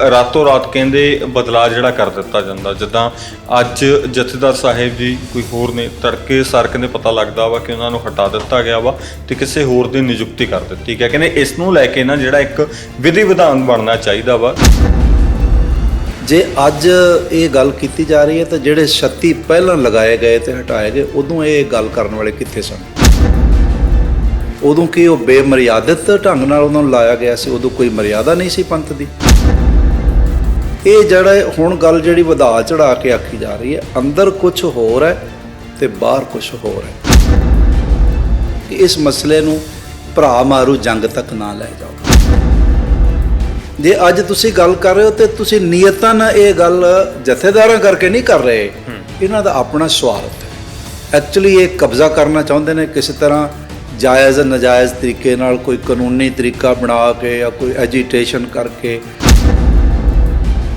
ਰਾਤੋਂ ਰਾਤ ਕਹਿੰਦੇ ਬਦਲਾਅ ਜਿਹੜਾ ਕਰ ਦਿੱਤਾ ਜਾਂਦਾ। ਜਿੱਦਾਂ ਅੱਜ ਜਥੇਦਾਰ ਸਾਹਿਬ ਜੀ ਕੋਈ ਹੋਰ ਨੇ ਤੜਕੇ ਸਰ ਕਹਿੰਦੇ ਪਤਾ ਲੱਗਦਾ ਵਾ ਕਿ ਉਹਨਾਂ ਨੂੰ ਹਟਾ ਦਿੱਤਾ ਗਿਆ ਵਾ ਤੇ ਕਿਸੇ ਹੋਰ ਦੀ ਨਿਯੁਕਤੀ ਕਰ ਦਿੱਤੀ ਗਿਆ। ਕਹਿੰਦੇ ਇਸ ਨੂੰ ਲੈ ਕੇ ਨਾ ਜਿਹੜਾ ਇੱਕ ਵਿਧੀ ਵਿਧਾਨ ਬਣਨਾ ਚਾਹੀਦਾ ਵਾ। ਜੇ ਅੱਜ ਇਹ ਗੱਲ ਕੀਤੀ ਜਾ ਰਹੀ ਹੈ ਤਾਂ ਜਿਹੜੇ 36 ਪਹਿਲਾਂ ਲਗਾਏ ਗਏ ਤੇ ਹਟਾਏ ਗਏ, ਉਦੋਂ ਇਹ ਗੱਲ ਕਰਨ ਵਾਲੇ ਕਿੱਥੇ ਸਨ? ਉਦੋਂ ਕਿ ਉਹ ਬੇਮਰਿਆਦਤ ਢੰਗ ਨਾਲ ਉਹਨਾਂ ਨੂੰ ਲਾਇਆ ਗਿਆ ਸੀ? ਉਦੋਂ ਕੋਈ ਮਰਿਆਦਾ ਨਹੀਂ ਸੀ ਪੰਥ ਦੀ। ਇਹ ਜਿਹੜਾ ਹੁਣ ਗੱਲ ਜਿਹੜੀ ਵਧਾ ਚੜਾ ਕੇ ਆਖੀ ਜਾ ਰਹੀ ਹੈ, ਅੰਦਰ ਕੁਝ ਹੋਰ ਹੈ ਤੇ ਬਾਹਰ ਕੁਝ ਹੋਰ ਹੈ। ਇਸ ਮਸਲੇ ਨੂੰ ਭਰਾ ਮਾਰੂ ਜੰਗ ਤੱਕ ਨਾ ਲੈ ਜਾਓ। ਜੇ ਅੱਜ ਤੁਸੀਂ ਗੱਲ ਕਰ ਰਹੇ ਹੋ ਤੇ ਤੁਸੀਂ ਨੀਅਤਾਂ ਨਾਲ ਇਹ ਗੱਲ ਜਥੇਦਾਰਾਂ ਕਰਕੇ ਨਹੀਂ ਕਰ ਰਹੇ, ਇਹਨਾਂ ਦਾ ਆਪਣਾ ਸਵਾਰਥ ਹੈ। ਐਕਚੁਅਲੀ ਇਹ ਕਬਜ਼ਾ ਕਰਨਾ ਚਾਹੁੰਦੇ ਨੇ ਕਿਸੇ ਤਰ੍ਹਾਂ ਜਾਇਜ਼ ਨਜਾਇਜ਼ ਤਰੀਕੇ ਨਾਲ ਕੋਈ ਕਾਨੂੰਨੀ ਤਰੀਕਾ ਬਣਾ ਕੇ ਜਾਂ ਕੋਈ ਐਜੀਟੇਸ਼ਨ ਕਰਕੇ